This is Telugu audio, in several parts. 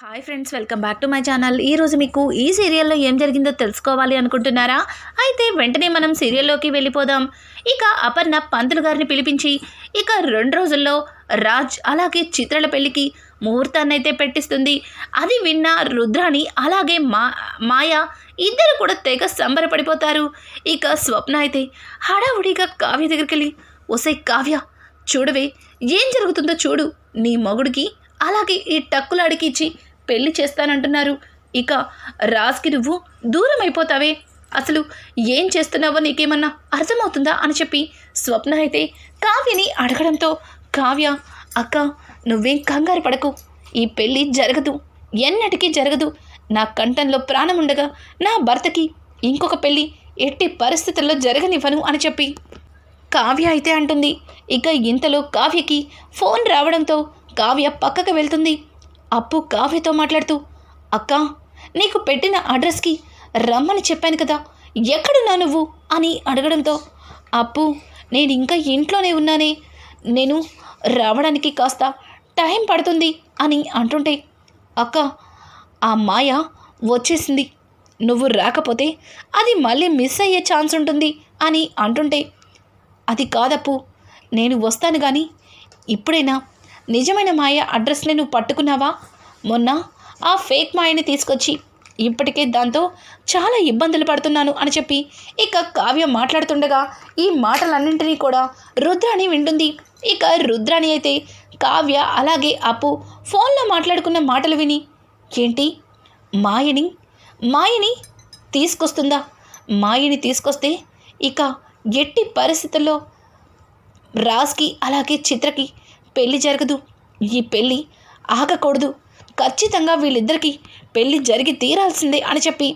Hi friends welcome back to my channel ఈరోజు మీకు ఈ సీరియల్లో ఏం జరిగిందో తెలుసుకోవాలి అనుకుంటున్నారా? అయితే వెంటనే మనం సీరియల్లోకి వెళ్ళిపోదాం. ఇక అపర్ణ పంతులు గారిని పిలిపించి ఇక రెండు రోజుల్లో రాజ్ అలాగే చిత్రల పెళ్ళికి ముహూర్తాన్ని అయితే పెట్టిస్తుంది. అది విన్న రుద్రాణి అలాగే మా మాయ ఇద్దరు కూడా తెగ సంబరపడిపోతారు. ఇక స్వప్న అయితే హడావుడిగా కావ్య దగ్గరికి వెళ్ళి ఒసై కావ్య చూడవే ఏం జరుగుతుందో చూడు నీ మగుడికి అలాగే ఈ టక్కులు అడిగిచ్చి పెళ్ళి చేస్తానంటున్నారు. ఇక రాజ్కి నువ్వు దూరం అయిపోతావే అసలు ఏం చేస్తున్నావో నీకేమన్నా అర్థమవుతుందా అని చెప్పి స్వప్న అయితే కావ్యని అడగడంతో కావ్య అక్క నువ్వేం కంగారు పడకు. ఈ పెళ్ళి జరగదు. ఎన్నటికీ జరగదు. నా కంఠంలో ప్రాణం ఉండగా నా భర్తకి ఇంకొక పెళ్ళి ఎట్టి పరిస్థితుల్లో జరగనివ్వను అని చెప్పి కావ్య అయితే అంటుంది. ఇక ఇంతలో కావ్యకి ఫోన్ రావడంతో కావ్య పక్కకు వెళ్తుంది. అప్పు కావ్యతో మాట్లాడుతూ అక్క నీకు పెట్టిన అడ్రస్కి రమ్మని చెప్పాను కదా ఎక్కడున్నా నువ్వు? అని అడగడంతో అప్పు నేను ఇంకా ఇంట్లోనే ఉన్నానే నేను రావడానికి కాస్త టైం పడుతుంది అని అంటుంటే అక్క ఆ మాయ వచ్చేసింది. నువ్వు రాకపోతే అది మళ్ళీ మిస్ అయ్యే ఛాన్స్ ఉంటుంది అని అంటుంటే అది కాదప్పు నేను వస్తాను కానీ ఇప్పుడైనా నిజమైన మాయ అడ్రస్ని నువ్వు పట్టుకున్నావా? మొన్న ఆ ఫేక్ మాయని తీసుకొచ్చి ఇప్పటికే దాంతో చాలా ఇబ్బందులు పడుతున్నాను అని చెప్పి ఇక కావ్య మాట్లాడుతుండగా ఈ మాటలన్నింటినీ కూడా రుద్రాణి వింటుంది. ఇక రుద్రాణి అయితే కావ్య అలాగే అప్పు ఫోన్లో మాట్లాడుకున్న మాటలు విని ఏంటి? మాయని? మాయని తీసుకొస్తుందా? మాయని తీసుకొస్తే ఇక ఎట్టి పరిస్థితుల్లో రాజ్కి అలాగే చిత్రకి పెళ్ళి జరగదు. ఈ పెళ్ళి ఆగకూడదు. ఖచ్చితంగా వీళ్ళిద్దరికీ పెళ్ళి జరిగి తీరాల్సిందే అని చెప్పి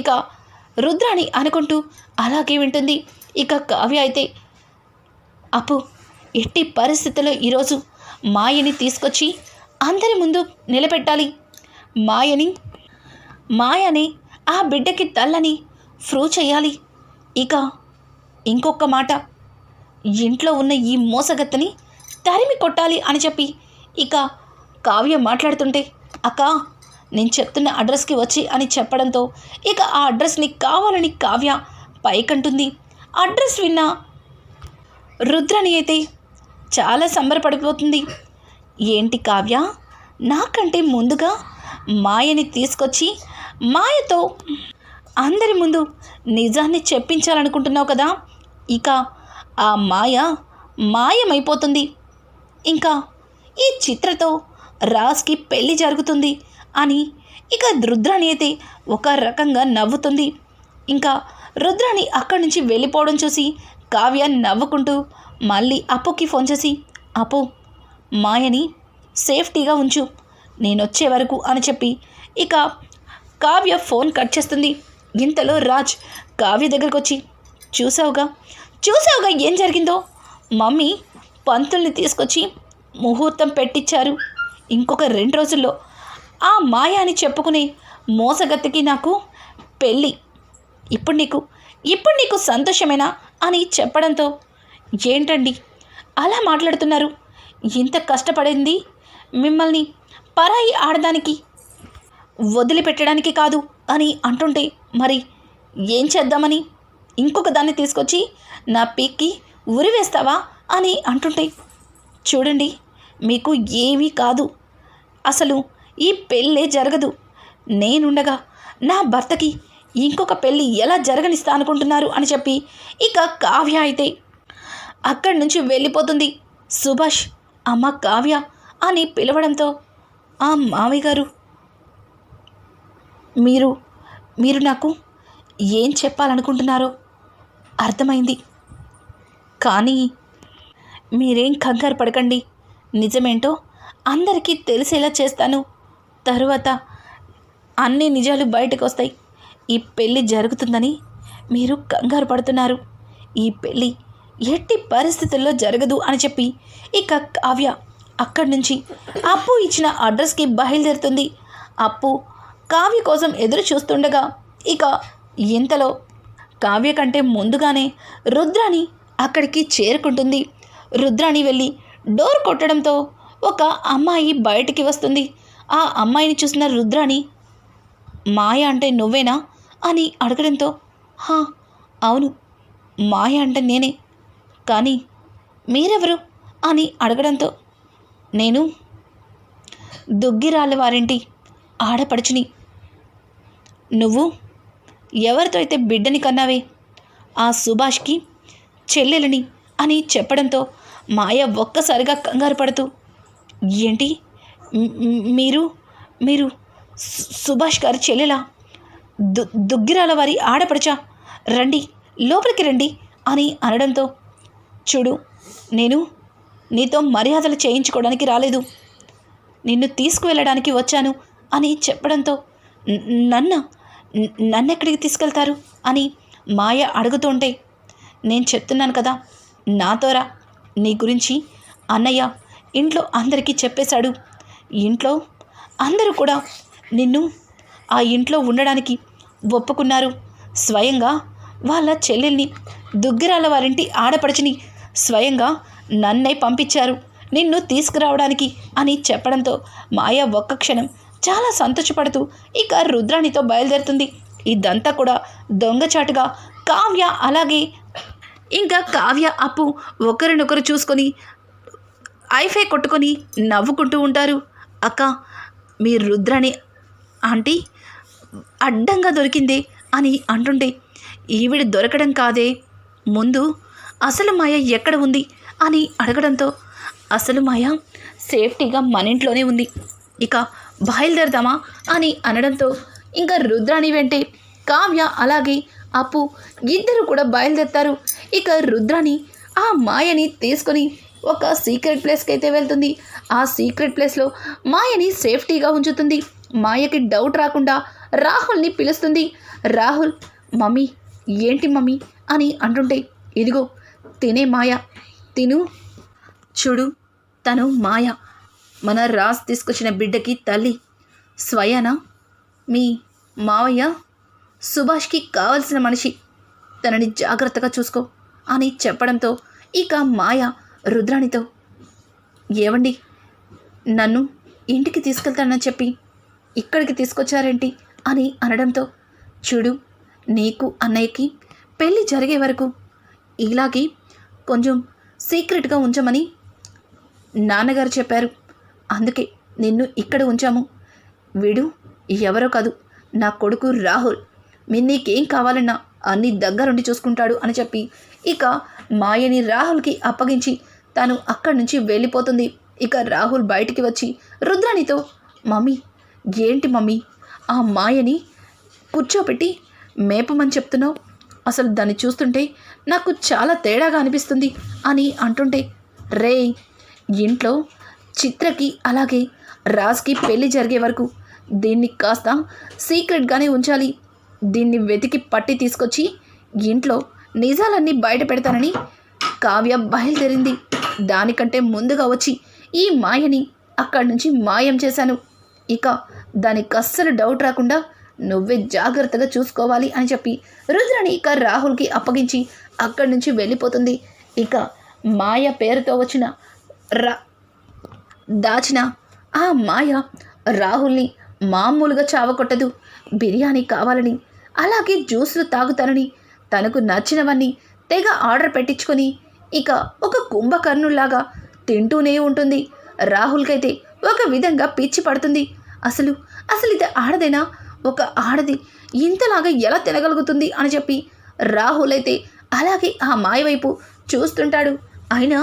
ఇక రుద్రాణి అనుకుంటూ అలాగే వింటుంది. ఇక కావ్య అయితే అప్పు ఎట్టి పరిస్థితుల్లో ఈరోజు మాయని తీసుకొచ్చి అందరి ముందు నిలబెట్టాలి. మాయని మాయని ఆ బిడ్డకి తల్లని ప్రూవ్ చేయాలి. ఇక ఇంకొక మాట ఇంట్లో ఉన్న ఈ మోసగత్తని తరిమి కొట్టాలి అని చెప్పి. ఇక కావ్య మాట్లాడుతుంటే అక్క నేను చెప్తున్న అడ్రస్కి వచ్చి అని చెప్పడంతో ఇక ఆ అడ్రస్ని కావాలని కావ్య పైకంటుంది. అడ్రస్ విన్న రుద్రని అయితే చాలా సంబరపడిపోతుంది. ఏంటి కావ్య నాకంటే ముందుగా మాయని తీసుకొచ్చి మాయతో అందరి ముందు నిజాన్ని చెప్పించాలనుకుంటున్నావు కదా ఇక ఆ మాయ మాయమైపోతుంది. ఇంకా ఈ చిత్రతో రాజ్కి పెళ్ళి జరుగుతుంది అని ఇక రుద్రాణి అయితే ఒక రకంగా నవ్వుతుంది. ఇంకా రుద్రాణి అక్కడి నుంచి వెళ్ళిపోవడం చూసి కావ్య నవ్వుకుంటూ మళ్ళీ అప్పుకి ఫోన్ చేసి అప్పు మాయని సేఫ్టీగా ఉంచు నేను వచ్చే వరకు అని చెప్పి ఇక కావ్య ఫోన్ కట్ చేస్తుంది. ఇంతలో రాజ్ కావ్య దగ్గరకు వచ్చి చూసావుగా చూసావుగా ఏం జరిగిందో? మమ్మీ పంతుల్ని తీసుకొచ్చి ముహూర్తం పెట్టించారు ఇంకొక రెండు రోజుల్లో ఆ మాయ అని చెప్పుకునే మోసగత్తికి నాకు పెళ్ళి. ఇప్పుడు నీకు ఇప్పుడు నీకు సంతోషమేనా అని చెప్పడంతో ఏంటండి అలా మాట్లాడుతున్నారు? ఇంత కష్టపడింది మిమ్మల్ని పరాయి ఆడడానికి వదిలిపెట్టడానికి కాదు అని అంటుంటే మరి ఏం చేద్దామని? ఇంకొక దాన్ని తీసుకొచ్చి నా పీక్కి ఉరి వేస్తావా? అని అంటుంటే చూడండి మీకు ఏమీ కాదు. అసలు ఈ పెళ్ళే జరగదు. నేనుండగా నా భర్తకి ఇంకొక పెళ్ళి ఎలా జరగనిస్తా అనుకుంటున్నారు? అని చెప్పి ఇక కావ్య అయితే అక్కడి నుంచి వెళ్ళిపోతుంది. సుభాష్ అమ్మ కావ్య అని పిలవడంతో ఆ మావి గారు మీరు మీరు నాకు ఏం చెప్పాలనుకుంటున్నారో అర్థమైంది. కానీ మీరేం కంగారు పడకండి. నిజమేంటో అందరికీ తెలిసేలా చేస్తాను. తరువాత అన్ని నిజాలు బయటకు వస్తాయి ఈ పెళ్ళి జరుగుతుందని మీరు కంగారు పడుతున్నారు. ఈ పెళ్ళి ఎట్టి పరిస్థితుల్లో జరగదు అని చెప్పి ఇక కావ్య అక్కడి నుంచి అప్పు ఇచ్చిన అడ్రస్కి బయలుదేరుతుంది. అప్పు కావ్య కోసం ఎదురు చూస్తుండగా ఇక ఇంతలో కావ్య కంటే ముందుగానే రుద్రాని అక్కడికి చేరుకుంటుంది. రుద్రాణి వెళ్ళి డోర్ కొట్టడంతో ఒక అమ్మాయి బయటికి వస్తుంది. ఆ అమ్మాయిని చూసిన రుద్రాణి మాయ అంటే నువ్వేనా అని అడగడంతో హా అవును మాయ అంటే నేనే. కానీ మీరెవరు అని అడగడంతో నేను దుగ్గిరాళ్ళ వారింటి ఆడపడుచుని. నువ్వు ఎవరితో అయితే బిడ్డని కన్నావే? ఆ సుభాష్కి చెల్లెలని అని చెప్పడంతో మాయ ఒక్కసారిగా కంగారు పడుతూ ఏంటి? మీరు మీరు సుభాష్ గారి చెల్లెలా? దు దుగ్గిరాల వారి ఆడపడచా? రండి లోపలికి రండి అని అనడంతో చూడు నేను నీతో మర్యాదలు చేయించుకోవడానికి రాలేదు. నిన్ను తీసుకువెళ్ళడానికి వచ్చాను అని చెప్పడంతో నన్న నన్నెక్కడికి తీసుకెళ్తారు? అని మాయ అడుగుతుంటే నేను చెప్తున్నాను కదా నాతోరా నీ గురించి అన్నయ్య ఇంట్లో అందరికీ చెప్పేశాడు. ఇంట్లో అందరూ కూడా నిన్ను ఆ ఇంట్లో ఉండడానికి ఒప్పుకున్నారు. స్వయంగా వాళ్ళ చెల్లెల్ని దుగ్గిరాల వారింటి ఆడపడుచుని స్వయంగా నన్నే పంపించారు. నిన్ను తీసుకురావడానికి అని చెప్పడంతో మాయ ఒక్క క్షణం చాలా సంతోషపడుతూ ఇక రుద్రాణితో బయలుదేరుతుంది. ఇదంతా కూడా దొంగచాటుగా కావ్య అలాగే ఇంకా కావ్య అప్పు ఒకరినొకరు చూసుకొని ఐఫై కొట్టుకొని నవ్వుకుంటూ ఉంటారు. అక్క మీ రుద్రని ఆంటీ అడ్డంగా దొరికిందే అని అంటుంటే ఈవిడ దొరకడం కాదే. ముందు అసలు మాయ ఎక్కడ ఉంది అని అడగడంతో అసలు మాయ సేఫ్టీగా మన ఇంట్లోనే ఉంది. ఇక బయలుదేరదామా అని అనడంతో ఇంకా రుద్రాణి వెంటే కావ్య అలాగే అప్పు ఇద్దరు కూడా బయలుదేరుతారు. ఇక రుద్రాని ఆ మాయని తీసుకొని ఒక సీక్రెట్ ప్లేస్కి అయితే వెళ్తుంది. ఆ సీక్రెట్ ప్లేస్లో మాయని సేఫ్టీగా ఉంచుతుంది. మాయకి డౌట్ రాకుండా రాహుల్ని పిలుస్తుంది. రాహుల్ మమ్మీ ఏంటి మమ్మీ? అని అంటుంటే ఇదిగో తినే మాయ. తిను. చూడు తను మాయ. మన రాజ్ తీసుకొచ్చిన బిడ్డకి తల్లి. స్వయాన? మీ మావయ్య సుభాష్కి కావలసిన మనిషి. తనని జాగ్రత్తగా చూసుకో అని చెప్పడంతో ఇక మాయ రుద్రాణితో ఏవండి? నన్ను ఇంటికి తీసుకెళ్తానని చెప్పి ఇక్కడికి తీసుకొచ్చారేంటి? అని అనడంతో చూడు నీకు అన్నయ్యకి పెళ్ళి జరిగే వరకు ఇలాగే కొంచెం సీక్రెట్గా ఉంచమని నాన్నగారు చెప్పారు. అందుకే నిన్ను ఇక్కడ ఉంచాము. వీడు ఎవరో కాదు నా కొడుకు రాహుల్. నీకేం కావాలన్నా అన్ని దగ్గరుండి చూసుకుంటాడు అని చెప్పి ఇక మాయని రాహుల్కి అప్పగించి తను అక్కడి నుంచి వెళ్ళిపోతుంది. ఇక రాహుల్ బయటికి వచ్చి రుద్రాణితో మమ్మీ ఏంటి మమ్మీ? ఆ మాయని కూర్చోబెట్టి మేపమని చెప్తున్నావు? అసలు దాన్ని చూస్తుంటే నాకు చాలా తేడాగా అనిపిస్తుంది అని అంటుంటే రే ఇంట్లో చిత్రకి అలాగే రాజ్కి పెళ్ళి జరిగే వరకు దీన్ని కాస్త సీక్రెట్గానే ఉంచాలి. దీన్ని వెతికి పట్టి తీసుకొచ్చి ఇంట్లో నిజాలన్నీ బయట పెడతానని కావ్య బయలుదేరింది. దానికంటే ముందుగా వచ్చి ఈ మాయని అక్కడి నుంచి మాయం చేశాను. ఇక దానికి అస్సలు డౌట్ రాకుండా నువ్వే జాగ్రత్తగా చూసుకోవాలి అని చెప్పి రుద్రని ఇక రాహుల్కి అప్పగించి అక్కడి నుంచి వెళ్ళిపోతుంది. ఇక మాయ పేరుతో వచ్చిన రా దాచిన ఆ మాయ రాహుల్ని మామూలుగా చావకొట్టదు. బిర్యానీ కావాలని అలాగే జ్యూస్లు తాగుతానని తనకు నచ్చినవన్నీ తెగ ఆర్డర్ పెట్టించుకొని ఇక ఒక కుంభకర్ణుల్లాగా తింటూనే ఉంటుంది. రాహుల్కైతే ఒక విధంగా పిచ్చి పడుతుంది. అసలు అసలు ఇది ఆడదేనా? ఒక ఆడది ఇంతలాగా ఎలా తినగలుగుతుంది అని చెప్పి రాహుల్ అయితే అలాగే ఆ మాయ వైపు చూస్తుంటాడు. అయినా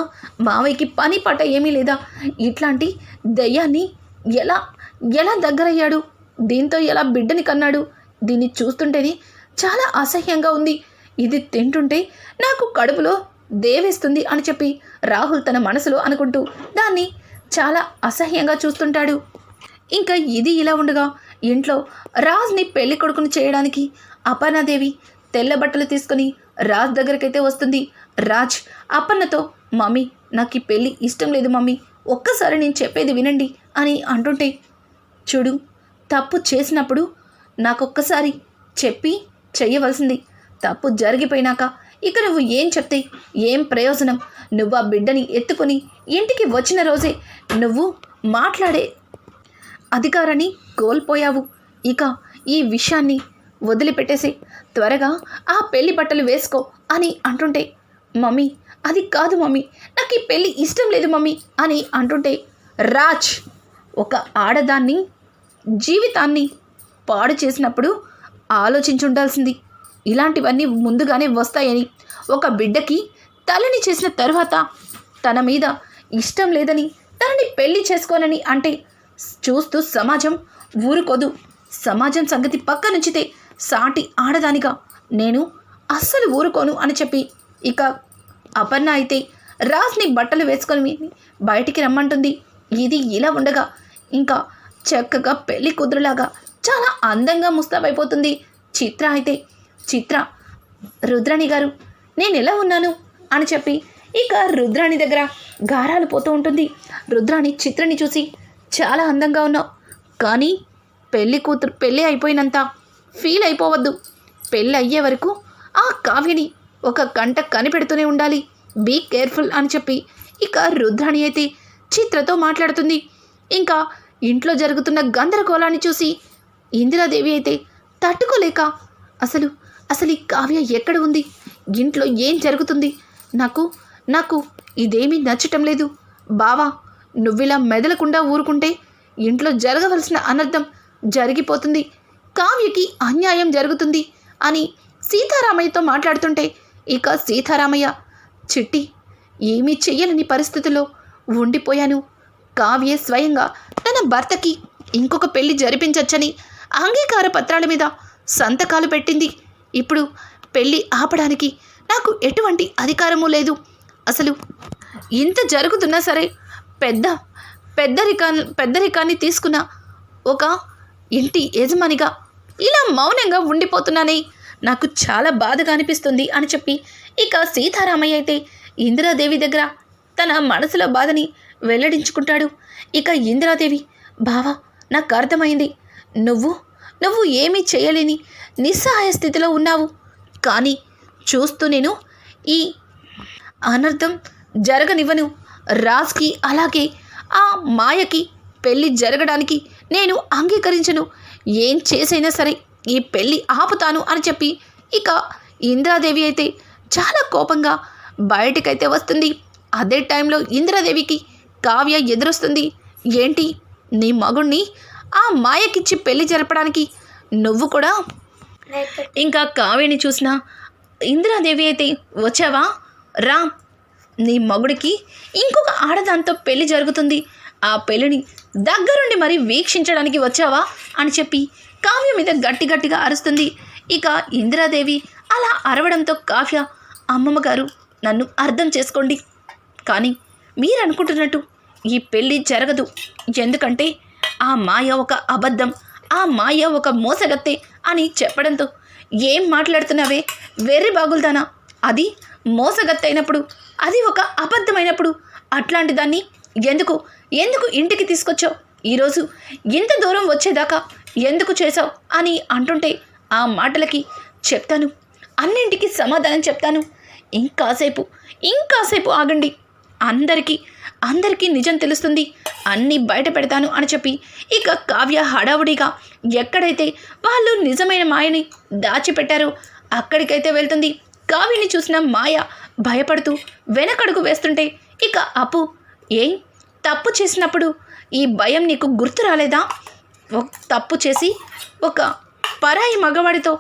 మావయ్యకి పని పట ఏమీ లేదా? ఇట్లాంటి దయ్యాన్ని ఎలా ఎలా దగ్గరయ్యాడు? దీంతో ఎలా బిడ్డని కన్నాడు? దీన్ని చూస్తుంటేనే చాలా అసహ్యంగా ఉంది. ఇది తింటుంటే నాకు కడుపులో దేవేస్తుంది అని చెప్పి రాహుల్ తన మనసులో అనుకుంటూ దాన్ని చాలా అసహ్యంగా చూస్తుంటాడు. ఇంకా ఇది ఇలా ఉండగా ఇంట్లో రాజ్ని పెళ్ళి కొడుకుని చేయడానికి అపర్ణాదేవి తెల్ల బట్టలు తీసుకుని రాజ్ దగ్గరకైతే వస్తుంది. రాజ్ అపర్ణతో మమ్మీ నాకు ఈ పెళ్ళి ఇష్టం లేదు మమ్మీ ఒక్కసారి నేను చెప్పేది వినండి అని అంటుంటే చూడు తప్పు చేసినప్పుడు నాకొక్కసారి చెప్పి చెయ్యవలసింది. తప్పు జరిగిపోయినాక ఇక నువ్వు ఏం చెప్తే ఏం ప్రయోజనం? నువ్వు ఆ బిడ్డని ఎత్తుకుని ఇంటికి వచ్చిన రోజే నువ్వు మాట్లాడే అధికారాన్ని కోల్పోయావు. ఇక ఈ విషయాన్ని వదిలిపెట్టేసి త్వరగా ఆ పెళ్ళి బట్టలు వేసుకో అని అంటుంటే మమ్మీ అది కాదు మమ్మీ నాకు ఈ పెళ్ళి ఇష్టం లేదు మమ్మీ అని అంటుంటే రాజ్ ఒక ఆడదాన్ని జీవితాన్ని పాడు చేసినప్పుడు ఆలోచించుండాల్సింది. ఇలాంటివన్నీ ముందుగానే వస్తాయని ఒక బిడ్డకి తలని చేసిన తర్వాత తన మీద ఇష్టం లేదని తనని పెళ్ళి చేసుకోనని అంటే చూస్తూ సమాజం ఊరుకోదు. సమాజం సంగతి పక్కనుంచితే సాటి ఆడదానిగా నేను అస్సలు ఊరుకోను అని చెప్పి ఇక అపర్ణ అయితే రాజ్ని బట్టలు వేసుకొని బయటికి రమ్మంటుంది. ఇది ఇలా ఉండగా ఇంకా చక్కగా పెళ్ళి కుదురులాగా చాలా అందంగా ముస్తాబైపోతుంది చిత్ర అయితే చిత్ర రుద్రాణి గారు నేను ఎలా ఉన్నాను? అని చెప్పి ఇక రుద్రాణి దగ్గర గారాలు పోతూ ఉంటుంది. రుద్రాణి చిత్రని చూసి చాలా అందంగా ఉన్నావు. కానీ పెళ్ళి కూతురు పెళ్ళి అయిపోయినంత ఫీల్ అయిపోవద్దు. పెళ్ళి అయ్యే వరకు ఆ కావ్యని ఒక కంట కనిపెడుతూనే ఉండాలి. బీ కేర్ఫుల్ అని చెప్పి ఇక రుద్రాణి అయితే చిత్రతో మాట్లాడుతుంది. ఇంకా ఇంట్లో జరుగుతున్న గందరగోళాన్ని చూసి ఇందిరాదేవి అయితే తట్టుకోలేక అసలు అసలు ఈ కావ్య ఎక్కడ ఉంది? ఇంట్లో ఏం జరుగుతుంది? నాకు నాకు ఇదేమీ నచ్చటం లేదు. బావా నువ్విలా మెదలకుండా ఊరుకుంటే ఇంట్లో జరగవలసిన అనర్థం జరిగిపోతుంది. కావ్యకి అన్యాయం జరుగుతుంది అని సీతారామయ్యతో మాట్లాడుతుంటే ఇక సీతారామయ్య చిట్టి ఏమీ చెయ్యలేని పరిస్థితిలో ఉండిపోయాను. కావ్య స్వయంగా తన భర్తకి ఇంకొక పెళ్ళి జరిపించచ్చని అంగీకార పత్రాల మీద సంతకాలు పెట్టింది. ఇప్పుడు పెళ్ళి ఆపడానికి నాకు ఎటువంటి అధికారము లేదు. అసలు ఇంత జరుగుతున్నా సరే పెద్ద పెద్దరికా పెద్దరికాన్ని తీసుకున్న ఒక ఇంటి యజమానిగా ఇలా మౌనంగా ఉండిపోతున్నానే నాకు చాలా బాధగా అనిపిస్తుంది అని చెప్పి ఇక సీతారామయ్య అయితే ఇందిరాదేవి దగ్గర తన మనసులో బాధని వెల్లడించుకుంటాడు. ఇక ఇందిరాదేవి బావా నాకు అర్థమైంది. నువ్వు? నువ్వు ఏమీ చేయలేని నిస్సహాయ స్థితిలో ఉన్నావు. కానీ చూస్తూ నేను ఈ అనర్థం జరగనివ్వను. రాజ్కి అలాగే ఆ మాయకి పెళ్ళి జరగడానికి నేను అంగీకరించను. ఏం చేసైనా సరే ఈ పెళ్ళి ఆపుతాను అని చెప్పి ఇక ఇంద్రాదేవి అయితే చాలా కోపంగా బయటకైతే వస్తుంది. అదే టైంలో ఇంద్రాదేవికి కావ్య ఎదురొస్తుంది. ఏంటి? నీ మగుణ్ణి ఆ మాయకిచ్చి పెళ్ళి జరపడానికి నువ్వు కూడా? ఇంకా కావ్యని చూసిన ఇందిరాదేవి అయితే వచ్చావా? రా నీ మగుడికి ఇంకొక ఆడదాంతో పెళ్ళి జరుగుతుంది. ఆ పెళ్ళిని దగ్గరుండి మరి వీక్షించడానికి వచ్చావా? అని చెప్పి కావ్య మీద గట్టి గట్టిగా అరుస్తుంది. ఇక ఇందిరాదేవి అలా అరవడంతో కావ్య అమ్మమ్మ గారు నన్ను అర్థం చేసుకోండి. కానీ మీరు అనుకుంటున్నట్టు ఈ పెళ్ళి జరగదు. ఎందుకంటే ఆ మాయ ఒక అబద్ధం ఆ మాయ ఒక మోసగత్తె అని చెప్పడంతో ఏం మాట్లాడుతున్నావే? వెర్రి బాగుల్దానా అది మోసగత్తె అయినప్పుడు అది ఒక అబద్ధమైనప్పుడు అట్లాంటి దాన్ని ఎందుకు ఎందుకు ఇంటికి తీసుకొచ్చావు? ఈరోజు ఇంత దూరం వచ్చేదాకా ఎందుకు చేశావు అని అంటుంటే ఆ మాటలకి చెప్తాను అన్నింటికి సమాధానం చెప్తాను. ఇంకాసేపు ఇంకాసేపు ఆగండి. అందరికీ అందరికీ నిజం తెలుస్తుంది. అన్నీ బయట పెడతాను అని చెప్పి ఇక కావ్య హడావుడిగా ఎక్కడైతే వాళ్ళు నిజమైన మాయని దాచిపెట్టారో అక్కడికైతే వెళ్తుంది. కావ్యని చూసిన మాయ భయపడుతూ వెనకడుగు వేస్తుంటే ఇక అప్పు ఏం తప్పు చేసినప్పుడు ఈ భయం నీకు గుర్తు రాలేదా? ఒక తప్పు చేసి ఒక పరాయి మగవాడితో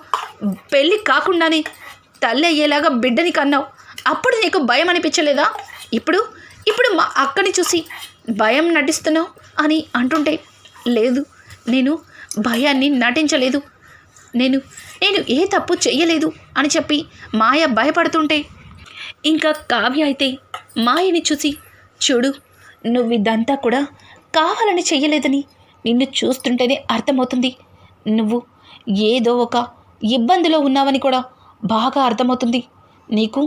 పెళ్ళి కాకుండానే తల్లి అయ్యేలాగా బిడ్డని కన్నావు. అప్పుడు నీకు భయం అనిపించలేదా? ఇప్పుడు ఇప్పుడు మా అక్కని చూసి భయం నటిస్తున్నావు అని అంటుంటే లేదు నేను భయాన్ని నటించలేదు. నేను నేను ఏ తప్పు చేయలేదు అని చెప్పి మాయ భయపడుతుంటే ఇంకా కావ్య అయితే మాయని చూసి చూడు నువ్వు ఇదంతా కూడా కావాలని చెయ్యలేదని నిన్ను చూస్తుంటేనే అర్థమవుతుంది. నువ్వు ఏదో ఒక ఇబ్బందిలో ఉన్నావని కూడా బాగా అర్థమవుతుంది. నీకు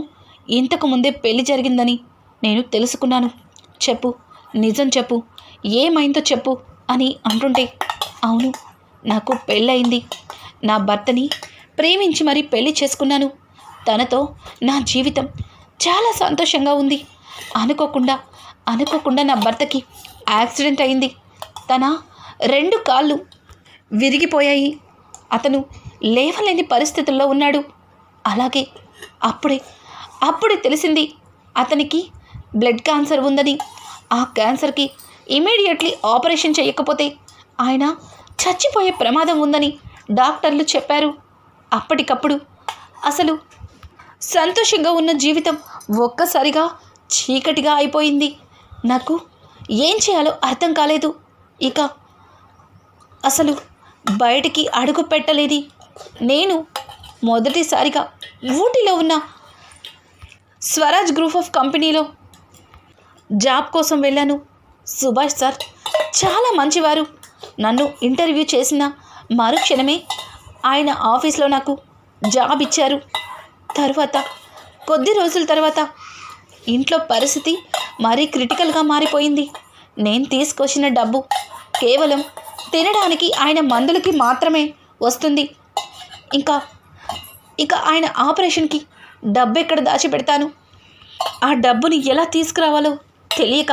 ఇంతకు ముందే పెళ్ళి జరిగిందని నేను తెలుసుకున్నాను. చెప్పు నిజం చెప్పు ఏమైందో చెప్పు అని అంటుంటే అవును నాకు పెళ్ళయింది. నా భర్తని ప్రేమించి మరీ పెళ్ళి చేసుకున్నాను. తనతో నా జీవితం చాలా సంతోషంగా ఉంది. అనుకోకుండా అనుకోకుండా నా భర్తకి యాక్సిడెంట్ అయింది. తన రెండు కాళ్ళు విరిగిపోయాయి. అతను లేవలేని పరిస్థితుల్లో ఉన్నాడు. అలాగే అప్పుడే అప్పుడే తెలిసింది అతనికి బ్లడ్ క్యాన్సర్ ఉందని. ఆ క్యాన్సర్కి ఇమీడియట్లీ ఆపరేషన్ చేయకపోతే ఆయన చచ్చిపోయే ప్రమాదం ఉందని డాక్టర్లు చెప్పారు. అప్పటికప్పుడు అసలు సంతోషంగా ఉన్న జీవితం ఒక్కసారిగా చీకటిగా అయిపోయింది. నాకు ఏం చేయాలో అర్థం కాలేదు. ఇక అసలు బయటికి అడుగు పెట్టలేది నేను మొదటిసారిగా ఊటీలో ఉన్న స్వరాజ్ గ్రూప్ ఆఫ్ కంపెనీలో జాబ్ కోసం వెళ్ళాను. సుభాష్ సార్ చాలా మంచివారు. నన్ను ఇంటర్వ్యూ చేసిన మరుక్షణమే ఆయన ఆఫీస్లో నాకు జాబ్ ఇచ్చారు. తర్వాత కొద్ది రోజుల తర్వాత ఇంట్లో పరిస్థితి మరీ క్రిటికల్గా మారిపోయింది. నేను తీసుకొచ్చిన డబ్బు కేవలం తినడానికి ఆయన మందులకి మాత్రమే వస్తుంది. ఇంకా ఇంకా ఆయన ఆపరేషన్కి డబ్బు ఎక్కడ దాచిపెడతాను? ఆ డబ్బుని ఎలా తీసుకురావాలో తెలియక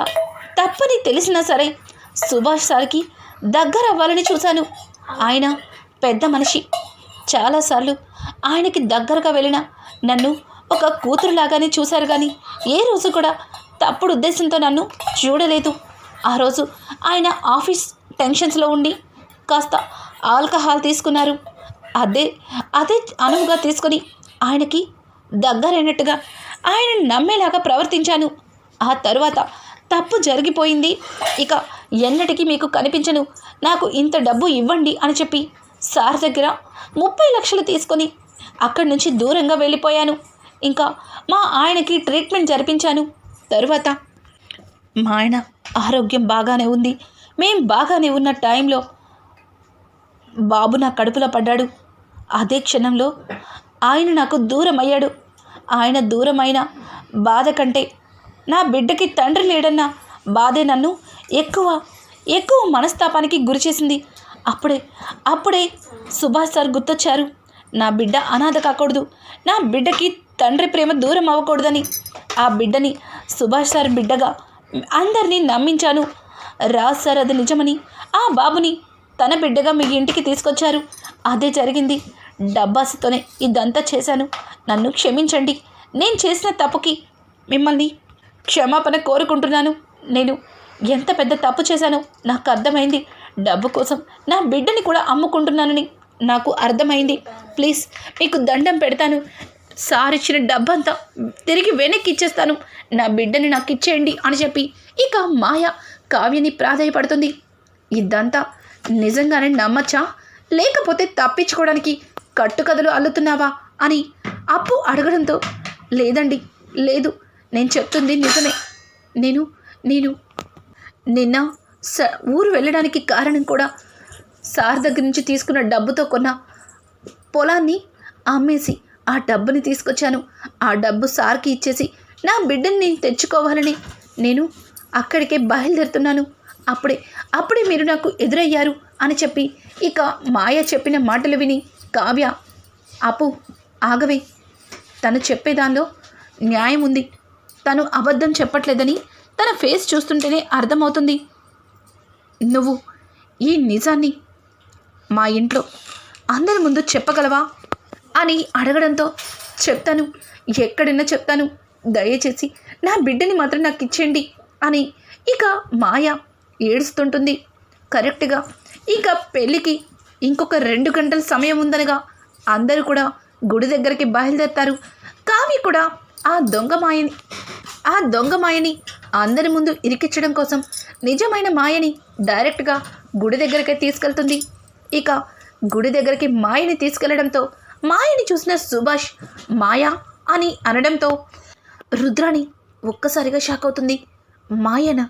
తప్పని తెలిసినా సరే సుభాష్ సార్కి దగ్గర అవ్వాలని చూశాను. ఆయన పెద్ద మనిషి. చాలాసార్లు ఆయనకి దగ్గరగా వెళ్ళిన నన్ను ఒక కూతురులాగానే చూశారు కానీ ఏ రోజు కూడా తప్పుడు ఉద్దేశంతో నన్ను చూడలేదు. ఆ రోజు ఆయన ఆఫీస్ టెన్షన్స్లో ఉండి కాస్త ఆల్కహాల్ తీసుకున్నారు. అదే అదే అనువుగా తీసుకొని ఆయనకి దగ్గరైనట్టుగా ఆయన నమ్మేలాగా ప్రవర్తించాను. ఆ తరువాత తప్పు జరిగిపోయింది. ఇక ఎన్నటికీ మీకు కనిపించను. నాకు ఇంత డబ్బు ఇవ్వండి అని చెప్పి సార్ దగ్గర ముప్పై లక్షలు తీసుకొని అక్కడి నుంచి దూరంగా వెళ్ళిపోయాను. ఇంకా మా ఆయనకి ట్రీట్మెంట్ జరిపించాను. తరువాత మా ఆయన ఆరోగ్యం బాగానే ఉంది. మేం బాగానే ఉన్న టైంలో బాబు నా కడుపులో పడ్డాడు. అదే క్షణంలో ఆయన నాకు దూరం అయ్యాడు ఆయన దూరమైన బాధ కంటే నా బిడ్డకి తండ్రి లేడన్న బాధే నన్ను ఎక్కువ ఎక్కువ మనస్తాపానికి గురి చేసింది. అప్పుడే అప్పుడే సుభాష్ సార్ గుర్తొచ్చారు. నా బిడ్డ అనాథ కాకూడదు. నా బిడ్డకి తండ్రి ప్రేమ దూరం అవ్వకూడదని. ఆ బిడ్డని సుభాష్ సార్ బిడ్డగా అందరినీ నమ్మించాను. రాజ్ సార్ అది నిజమని ఆ బాబుని తన బిడ్డగా మీ ఇంటికి తీసుకొచ్చారు. అదే జరిగింది. డబ్బాసుతోనే ఇదంతా చేశాను. నన్ను క్షమించండి. నేను చేసిన తప్పుకి మిమ్మల్ని క్షమాపణ కోరుకుంటున్నాను. నేను ఎంత పెద్ద తప్పు చేశానో నాకు అర్థమైంది. డబ్బు కోసం నా బిడ్డని కూడా అమ్ముకుంటున్నానని నాకు అర్థమైంది. ప్లీజ్ మీకు దండం పెడతాను. సార్ ఇచ్చిన డబ్బంతా తిరిగి వెనక్కి ఇచ్చేస్తాను. నా బిడ్డని నాకు ఇచ్చేయండి అని చెప్పి ఇక మాయ కావ్యని ప్రాధాయపడుతుంది. ఇదంతా నిజంగానే నమ్మచ్చా? లేకపోతే తప్పించుకోవడానికి కట్టుకథలు అల్లుతున్నావా అని అప్పు అడగడంతో లేదండి లేదు. నేను చెప్తుంది నిజమే. నేను నేను నిన్న స ఊరు వెళ్ళడానికి కారణం కూడా సార్ దగ్గర నుంచి తీసుకున్న డబ్బుతో కొన్న పొలాన్ని అమ్మేసి ఆ డబ్బుని తీసుకొచ్చాను. ఆ డబ్బు సార్కి ఇచ్చేసి నా బిడ్డని నేను తెచ్చుకోవాలని నేను అక్కడికే బయలుదేరుతున్నాను. అప్పుడే అప్పుడే మీరు నాకు ఎదురయ్యారు అని చెప్పి ఇక మాయ చెప్పిన మాటలు విని కావ్య అపు ఆగవే. తను చెప్పేదానిలో న్యాయం ఉంది. తను అబద్ధం చెప్పట్లేదని తన ఫేస్ చూస్తుంటేనే అర్థమవుతుంది. నువ్వు ఈ నిజాన్ని మా ఇంట్లో అందరి ముందు చెప్పగలవా? అని అడగడంతో చెప్తాను. ఎక్కడైనా చెప్తాను. దయచేసి నా బిడ్డని మాత్రం నాకు ఇచ్చేయండి అని ఇక మాయ ఏడుస్తుంటుంది. కరెక్ట్గా ఇక పెళ్ళికి ఇంకొక రెండు గంటల సమయం ఉందనగా అందరూ కూడా గుడి దగ్గరికి బయలుదేరతారు. కావి కూడా ఆ దొంగ మాయని ఆ దొంగ మాయని అందరి ముందు ఇరికిచ్చడం కోసం నిజమైన మాయని డైరెక్ట్గా గుడి దగ్గరికి తీసుకెళ్తుంది. ఇక గుడి దగ్గరికి మాయని తీసుకెళ్ళడంతో మాయని చూసిన సుభాష్ మాయా అని అనడంతో రుద్రాణి ఒక్కసారిగా షాక్ అవుతుంది. మాయన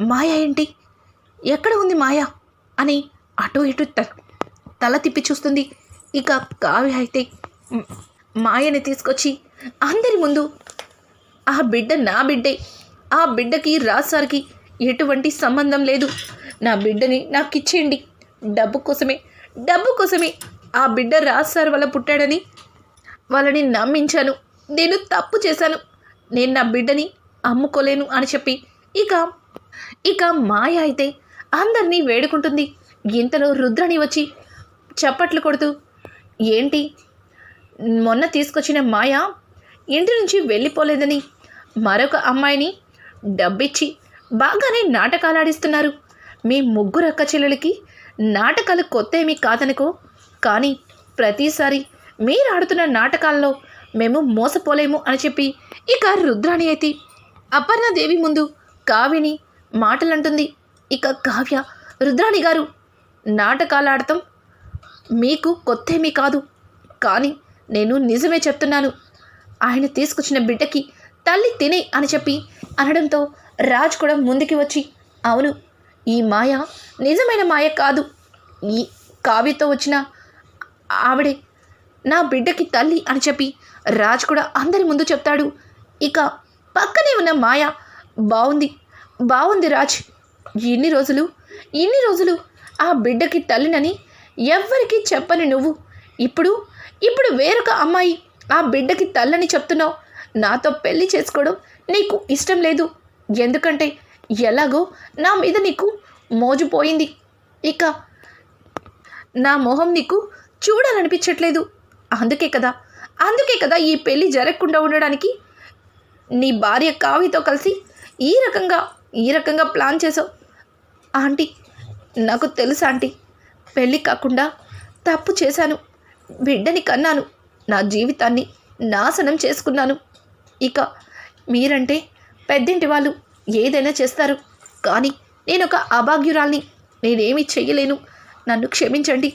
మాయ ఏంటి? ఎక్కడ ఉంది మాయ? అని అటు ఇటు త తల తిప్పి చూస్తుంది. ఇక కావ్య అయితే మాయని తీసుకొచ్చి అందరి ముందు ఆ బిడ్డ నా బిడ్డే. ఆ బిడ్డకి రాజ్ సార్కి ఎటువంటి సంబంధం లేదు. నా బిడ్డని నాకు ఇచ్చేయండి. డబ్బు కోసమే డబ్బు కోసమే ఆ బిడ్డ రాజ్ సార్ వల్ల పుట్టాడని వాళ్ళని నమ్మించాను. నేను తప్పు చేశాను. నేను నా బిడ్డని అమ్ముకోలేను అని చెప్పి. ఇక ఇక మాయ అయితే అందరినీ వేడుకుంటుంది. ఇంతలో రుద్రని వచ్చి చప్పట్లు కొడుతూ ఏంటి? మొన్న తీసుకొచ్చిన మాయ ఇంటి నుంచి వెళ్ళిపోలేదని మరొక అమ్మాయిని డబ్బిచ్చి బాగానే నాటకాలు ఆడిస్తున్నారు మీ ముగ్గురు అక్క చెల్లెలకి నాటకాలు కొత్త ఏమీ కాదనుకో కానీ ప్రతిసారి మీరు ఆడుతున్న నాటకాల్లో మేము మోసపోలేము అని చెప్పి ఇక రుద్రాణి అయితే అపర్ణదేవి ముందు కావ్యని మాటలంటుంది. ఇక కావ్య రుద్రాణి గారు నాటకాలు మీకు కొత్త ఏమీ కాదు కానీ నేను నిజమే చెప్తున్నాను. ఆయన తీసుకొచ్చిన బిడ్డకి తల్లి తినే అని చెప్పి అనడంతో రాజ్ కూడా ముందుకి వచ్చి అవును ఈ మాయ నిజమైన మాయ కాదు. ఈ కావ్యతో వచ్చిన ఆవిడే నా బిడ్డకి తల్లి అని చెప్పి రాజ్ కూడా అందరి ముందు చెప్తాడు. ఇక పక్కనే ఉన్న మాయ బాగుంది బాగుంది రాజ్. ఇన్ని రోజులు ఇన్ని రోజులు ఆ బిడ్డకి తల్లినని ఎవ్వరికీ చెప్పని నువ్వు. ఇప్పుడు ఇప్పుడు వేరొక అమ్మాయి ఆ బిడ్డకి తల్లని చెప్తున్నావు. నాతో పెళ్ళి చేసుకోవడం నీకు ఇష్టం లేదు. ఎందుకంటే ఎలాగో నా మీద నీకు మోజుపోయింది ఇక నా మొహం నీకు చూడాలనిపించట్లేదు. అందుకే కదా అందుకే కదా ఈ పెళ్ళి జరగకుండా ఉండడానికి నీ భార్య కావితో కలిసి ఈ రకంగా ఈ రకంగా ప్లాన్ చేసావు ఆంటీ నాకు తెలుసు ఆంటీ. పెళ్ళి కాకుండా తప్పు చేశాను. బిడ్డని కన్నాను. నా జీవితాన్ని నాశనం చేసుకున్నాను. ఇక మీరంటే పెద్దింటి వాళ్ళు ఏదైనా చేస్తారు. కానీ నేను ఒక అభాగ్యురాల్ని నేనేమీ చెయ్యలేను. నన్ను క్షమించండి.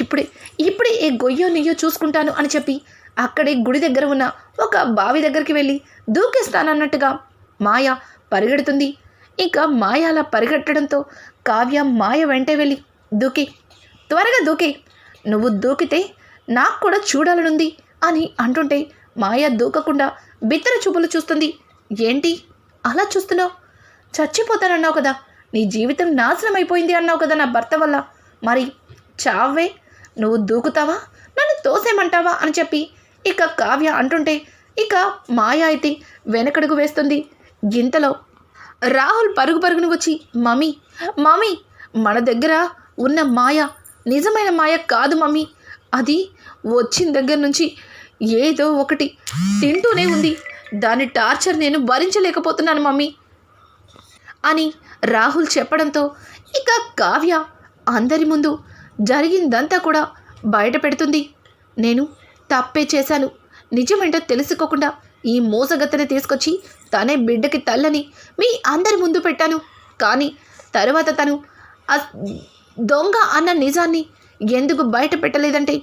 ఇప్పుడే ఇప్పుడే ఏ గొయ్యో నెయ్యో చూసుకుంటాను అని చెప్పి అక్కడే గుడి దగ్గర ఉన్న ఒక బావి దగ్గరికి వెళ్ళి దూకేస్తానన్నట్టుగా మాయ పరిగెడుతుంది. ఇంకా మాయ అలా పరిగెట్టడంతో కావ్య మాయ వెంటే వెళ్ళి దూకి త్వరగా దూకే. నువ్వు దూకితే నాకు కూడా చూడాలనుంది అని అంటుంటే మాయ దూకకుండా బిత్తర చూపులు చూస్తుంది. ఏంటి? అలా చూస్తున్నావు? చచ్చిపోతానన్నావు కదా. నీ జీవితం నాశనం అయిపోయింది అన్నావు కదా నా భర్త వల్ల. మరి చావే నువ్వు దూకుతావా? నన్ను తోసేమంటావా అని చెప్పి ఇక కావ్య అంటుంటే ఇక మాయ అయితే వెనకడుగు వేస్తుంది. గింతలో రాహుల్ పరుగు పరుగును వచ్చి మమ్మీ మమ్మీ మన దగ్గర ఉన్న మాయ నిజమైన మాయ కాదు మమ్మీ. అది వచ్చిన దగ్గర నుంచి ఏదో ఒకటి తింటూనే ఉంది. దాని టార్చర్ నేను భరించలేకపోతున్నాను మమ్మీ. అని రాహుల్ చెప్పడంతో ఇక కావ్య అందరి ముందు జరిగిందంతా కూడా బయట పెడుతుంది. నేను తప్పే చేశాను. నిజమేంటో తెలుసుకోకుండా ఈ మోసగత్తని తీసుకొచ్చి తనే బిడ్డకి తల్లని మీ అందరి ముందు పెట్టాను. కానీ తరువాత తను దొంగ అన్న నిజాన్ని ఎందుకు బయట పెట్టలేదంటే?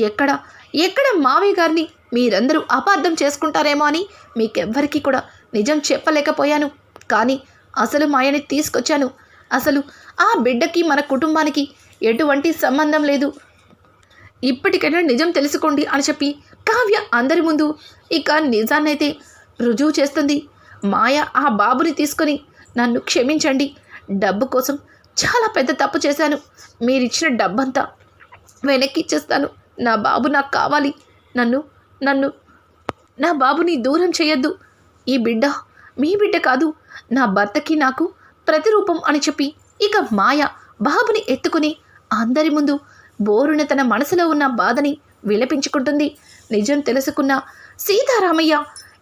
ఎక్కడ? ఎక్కడ మావయ్య గారిని? మీరందరూ అపార్థం చేసుకుంటారేమో అని మీకెవ్వరికీ కూడా నిజం చెప్పలేకపోయాను. కానీ అసలు మాయని తీసుకొచ్చాను. అసలు ఆ బిడ్డకి మన కుటుంబానికి ఎటువంటి సంబంధం లేదు. ఇప్పటికైనా నిజం తెలుసుకోండి అని చెప్పి కావ్య అందరి ముందు ఇక నిజాన్నైతే రుజువు చేస్తుంది. మాయ ఆ బాబుని తీసుకొని నన్ను క్షమించండి. డబ్బు కోసం చాలా పెద్ద తప్పు చేశాను. మీరిచ్చిన డబ్బంతా వెనక్కి ఇచ్చేస్తాను నా బాబు నాకు కావాలి. నన్ను నన్ను నా బాబుని దూరం చేయొద్దు. ఈ బిడ్డ మీ బిడ్డ కాదు. నా భర్తకి నాకు ప్రతిరూపం అని చెప్పి ఇక మాయ బాబుని ఎత్తుకుని అందరి ముందు బోరున తన మనసులో ఉన్న బాధని విలపించుకుంటుంది. నిజం తెలుసుకున్న సీతారామయ్య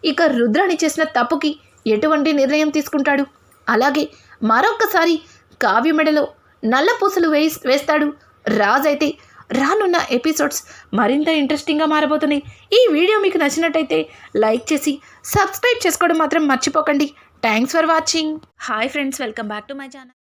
ఇక రుద్రాణి చేసిన తప్పుకి ఎటువంటి నిర్ణయం తీసుకుంటాడు? అలాగే మరొక్కసారి కావ్యమెడలో నల్ల పూసలు వేయి వేస్తాడు. రాజైతే రానున్న ఎపిసోడ్స్ మరింత ఇంట్రెస్టింగ్గా మారబోతున్నాయి. ఈ వీడియో మీకు నచ్చినట్టయితే లైక్ చేసి సబ్స్క్రైబ్ చేసుకోవడం మాత్రం మర్చిపోకండి. Thanks for watching. Hi friends welcome back to my channel.